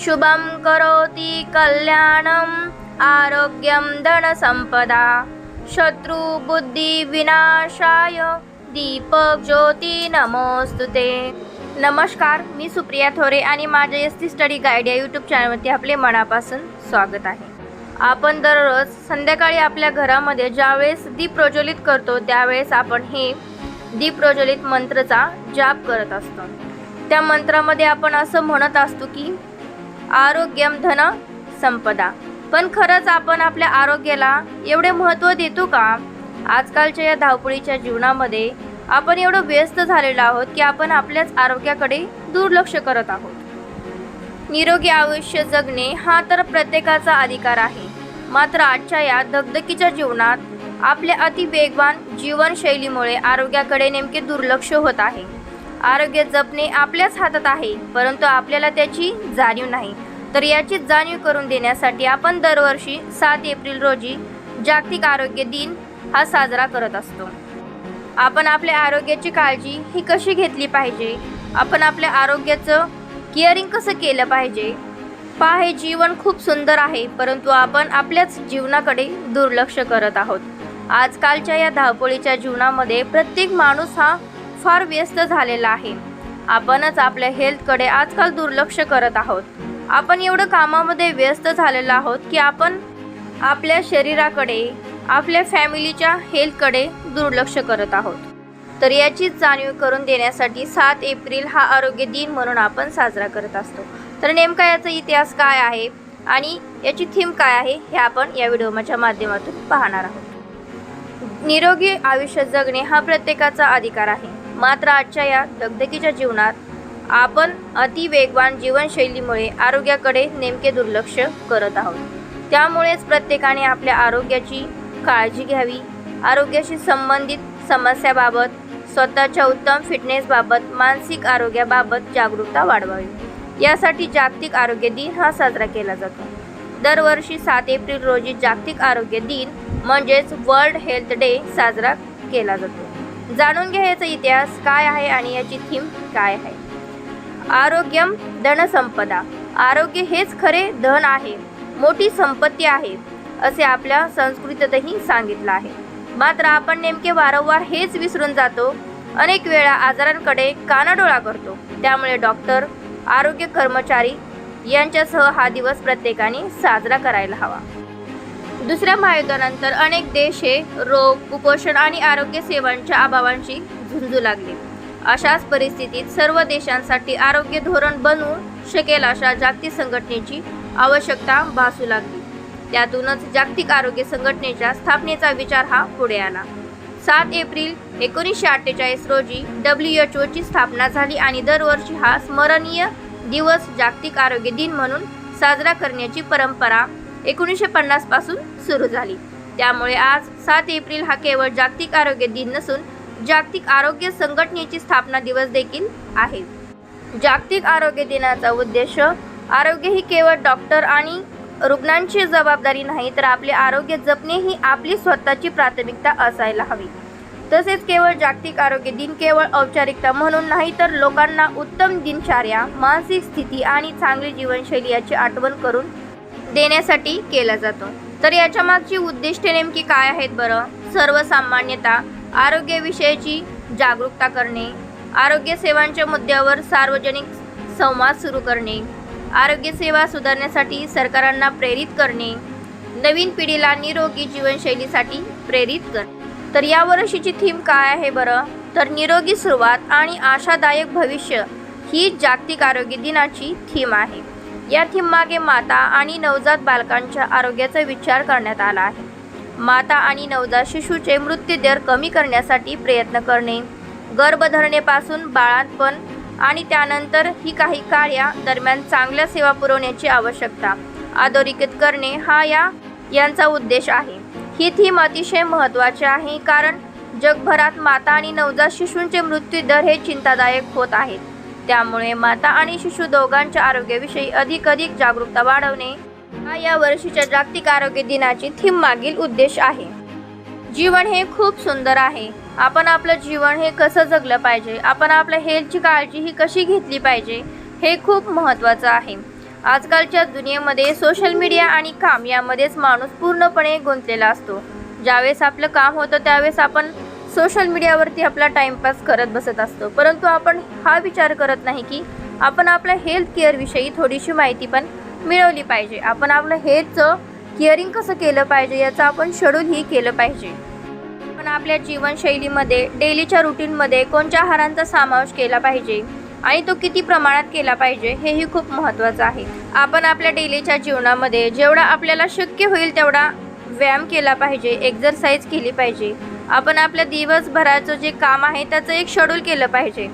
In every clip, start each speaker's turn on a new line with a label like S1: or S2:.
S1: शुभं करोति कल्याणम् आरोग्यं धनसम्पदा। शत्रुबुद्धिविनाशाय दीपक ज्योती नमोस्तु ते। नमस्कार मी सुप्रिया थोरे आणि माझ्या एस टी स्टडी गाईड या यूट्यूब चॅनलमध्ये आपले मनापासून स्वागत आहे. आपण दररोज संध्याकाळी आपल्या घरामध्ये ज्यावेळेस दीप प्रज्वलित करतो त्यावेळेस आपण हे दीप प्रज्वलित मंत्रचा जाप करत असतो. त्या मंत्रामध्ये आपण असं म्हणत असतो की आरोग्यम धन संपदा. पण खरंच आपण आपल्या आरोग्याला एवढे महत्त्व देतो का? आजकालच्या या धावपळीच्या जीवनामध्ये आपण एवढं व्यस्त झालेलो आहोत की आपण आपल्याच आरोग्याकडे दुर्लक्ष करत आहोत. निरोगी आयुष्य जगणे हा तर प्रत्येकाचा अधिकार आहे. मात्र आजच्या या दगदगीच्या जीवनात आपल्या अतिवेगवान जीवनशैलीमुळे आरोग्याकडे नेमके दुर्लक्ष होत आहे. आरोग्य जपणे आपल्याच हातात आहे परंतु आपल्याला त्याची जाणीव नाही. तर याची जाणीव करून देण्यासाठी आपण दरवर्षी सात एप्रिल रोजी जागतिक आरोग्य दिन हा साजरा करत असतो. आपण आपल्या आरोग्याची काळजी ही कशी घेतली पाहिजे? आपण आपल्या आरोग्याचं केअरिंग कसं केलं पाहिजे? पहा हे जीवन खूप सुंदर आहे परंतु आपण आपल्याच जीवनाकडे दुर्लक्ष करत आहोत. आजकालच्या या धावपळीच्या जीवनामध्ये प्रत्येक माणूस हा फार व्यस्त झालेला आहे. आपणच आपल्या हेल्थकडे आजकाल दुर्लक्ष करत आहोत. आपण एवढं कामामध्ये व्यस्त झालेलो आहोत की आपण आपल्या शरीराकडे आपल्या फॅमिलीच्या हेल्थकडे दुर्लक्ष करत आहोत. तर याची जाणीव करून देण्यासाठी सात एप्रिल हा आरोग्य दिन म्हणून आपण साजरा करत असतो. तर नेमका याचा इतिहास काय आहे आणि याची थीम काय आहे हे आपण या व्हिडिओच्या माध्यमातून पाहणार आहोत. निरोगी आयुष्य जगणे हा प्रत्येकाचा अधिकार आहे. मात्र आजच्या या दगदगीच्या जीवनात आपण अतिवेगवान जीवनशैलीमुळे आरोग्याकडे नेमके दुर्लक्ष करत आहोत. त्यामुळेच प्रत्येकाने आपल्या आरोग्याची काळजी घ्यावी. आरोग्याशी संबंधित समस्याबाबत स्वतःच्या उत्तम फिटनेसबाबत मानसिक आरोग्याबाबत जागरूकता वाढवावी. यासाठी जागतिक आरोग्य दिन हा साजरा केला जातो. दरवर्षी सात एप्रिल रोजी जागतिक आरोग्य दिन म्हणजेच वर्ल्ड हेल्थ डे साजरा केला जातो. जाणून घ्यायचा इतिहास काय आहे आणि याची थीम काय आहे? आरोग्यम धनसंपदा आरोग्य हेच खरे धन आहे. मोठी संपत्ती आहे असे आपल्या संस्कृतीतही सांगितलं आहे. मात्र आपण नेमके वारंवार हेच विसरून जातो. अनेक वेळा आजारांकडे कानाडोळा करतो. त्यामुळे डॉक्टर आरोग्य कर्मचारी यांच्यासह हा दिवस प्रत्येकाने साजरा करायला हवा. दुसऱ्या महायुद्धानंतर अनेक देश हे रोग कुपोषण आणि आरोग्य सेवांच्या अभावांशी झुंजू लागले. अशाच परिस्थितीत सर्व देशांसाठी आरोग्य धोरण बनवू शकेल अशा जागतिक संघटनेची आवश्यकता भासू लागली. त्यातूनच जागतिक आरोग्य संघटनेच्या स्थापनेचा विचार हा पुढे आला. सात एप्रिल एकोणीसशे अठ्ठेचाळीस रोजी डब्ल्यू एच ओची स्थापना झाली आणि दरवर्षी हा स्मरणीय दिवस जागतिक आरोग्य दिन म्हणून साजरा करण्याची परंपरा एकोणीसशे पन्नासपासून सुरू झाली. त्यामुळे आज सात एप्रिल हा केवळ जागतिक आरोग्य दिन नसून जागतिक आरोग्य संघटनेची स्थापना दिवस देखील आहे. जागतिक आरोग्य दिनाचा उद्देश आरोग्य ही केवळ डॉक्टर आणि रुग्णांची जबाबदारी नाही तर आपले आरोग्य जपणे ही आपली स्वतःची प्राथमिकता असायला हवी. तसेच केवळ जागतिक आरोग्य दिन केवळ औपचारिकता म्हणून नाही तर लोकांना उत्तम दिनचर्या मानसिक स्थिती आणि चांगली जीवनशैली याची आठवण करून देण्यासाठी केला जातो. तर याच्या मागची उद्दिष्टे नेमकी काय आहेत बरं? सर्वसामान्यता आरोग्याविषयीची जागरूकता करणे आरोग्य सेवांच्या मुद्द्यावर सार्वजनिक संवाद सुरू करणे आरोग्यसेवा सुधारण्यासाठी सरकारांना प्रेरित करणे नवीन पिढीला निरोगी जीवनशैलीसाठी प्रेरित करणे तर या वर्षीची थीम काय आहे बरं? तर निरोगी सुरुवात आणि आशादायक भविष्य ही जागतिक आरोग्य दिनाची थीम आहे. या थीम मागे माता आणि नवजात बालकांच्या आरोग्याचा विचार करण्यात आला आहे. माता आणि नवजात शिशूचे मृत्यूदर कमी करण्यासाठी प्रयत्न करणे. गर्भधरणेपासून बाळातपण आणि त्यानंतर ही काही काळ्या दरम्यान चांगल्या सेवा पुरवण्याची आवश्यकता अधोरेखित करणे हा या यांचा उद्देश आहे. ही थीम अतिशय महत्त्वाची आहे कारण जगभरात माता आणि नवजात शिशूंचे मृत्यूदर हे चिंतादायक होत आहेत. त्यामुळे माता आणि शिशु दोघांच्या आरोग्याविषयी अधिक अधिक जागरूकता वाढवणे हा या वर्षीच्या जागतिक आरोग्य दिनाची थीम मागील उद्देश आहे. जीवन हे खूप सुंदर आहे. आपण आपलं जीवन हे कसं जगलं पाहिजे? आपण आपल्या हेल्थची काळजी ही कशी घेतली पाहिजे? हे खूप महत्त्वाचं आहे. आजकालच्या दुनियेमध्ये सोशल मीडिया आणि काम यामध्येच माणूस पूर्णपणे गुंतलेला असतो. ज्यावेळेस आपलं काम होतं त्यावेळेस आपण सोशल मीडियावरती आपला टाइमपास करत बसत असतो. परंतु आपण हा विचार करत नाही की आपण आपल्या हेल्थ केअरविषयी थोडीशी माहिती पण मिळवली पाहिजे. आपण आपलं हेच केअरिंग कसं केलं पाहिजे याचं आपण शेड्यूलही केलं पाहिजे. आपण आपल्या जीवनशैलीमध्ये डेलीच्या रुटीनमध्ये कोणत्या आहारांचा समावेश केला पाहिजे आणि तो किती प्रमाणात केला पाहिजे हेही खूप महत्त्वाचं आहे. आपण आपल्या डेलीच्या जीवनामध्ये जेवढा आपल्याला शक्य होईल तेवढा व्यायाम केला पाहिजे एक्झरसाईज केली पाहिजे. आपण आपल्या दिवसभराचं जे काम आहे त्याचं एक शेड्यूल केलं पाहिजे.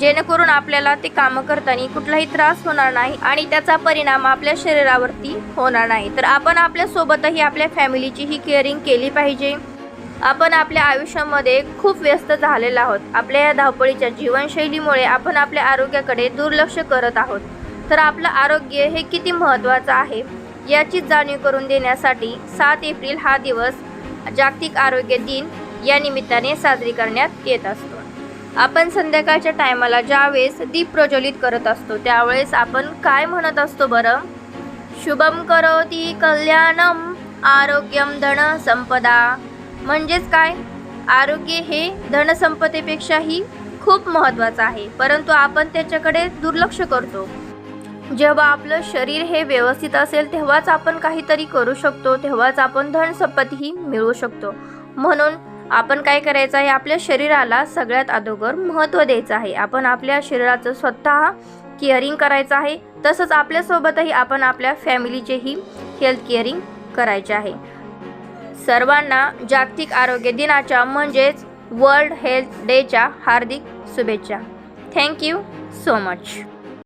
S1: जेणेकरून आपल्याला ते कामं करताना कुठलाही त्रास होणार नाही आणि त्याचा परिणाम आपल्या शरीरावरती होणार नाही. तर आपण आपल्यासोबतही आपल्या फॅमिलीचीही केअरिंग केली पाहिजे. आपण आपल्या आयुष्यामध्ये खूप व्यस्त झालेलो आहोत. आपल्या या धावपळीच्या जीवनशैलीमुळे आपण आपल्या आरोग्याकडे दुर्लक्ष करत आहोत. तर आपलं आरोग्य हे किती महत्त्वाचं आहे याची जाणीव करून देण्यासाठी सात एप्रिल हा दिवस जागतिक आरोग्य दिन या निमित्ताने साजरी करण्यात येत असतो. आपण संध्याकाळच्या टायमाला ज्यावेळेस दीप प्रज्वलित करत असतो त्यावेळेस आपण काय म्हणत असतो बरं? शुभम करोती कल्याणम आरोग्यम धन संपदा. म्हणजेच काय? आरोग्य हे धनसंपदेपेक्षाही खूप महत्त्वाचं आहे परंतु आपण त्याच्याकडे दुर्लक्ष करतो. जेव्हा आपलं शरीर हे व्यवस्थित असेल तेव्हाच आपण काहीतरी करू शकतो तेव्हाच आपण धनसंपत्तीही मिळवू शकतो. म्हणून आपण काय करायचं आहे? आपल्या शरीराला सगळ्यात अगोदर महत्त्व द्यायचं आहे. आपण आपल्या शरीराचं स्वतः केअरिंग करायचं आहे. तसंच आपल्यासोबतही आपण आपल्या फॅमिलीचेही हेल्थ केअरिंग करायचे आहे. सर्वांना जागतिक आरोग्य दिनाच्या म्हणजेच वर्ल्ड हेल्थ डेच्या हार्दिक शुभेच्छा. Thank you so much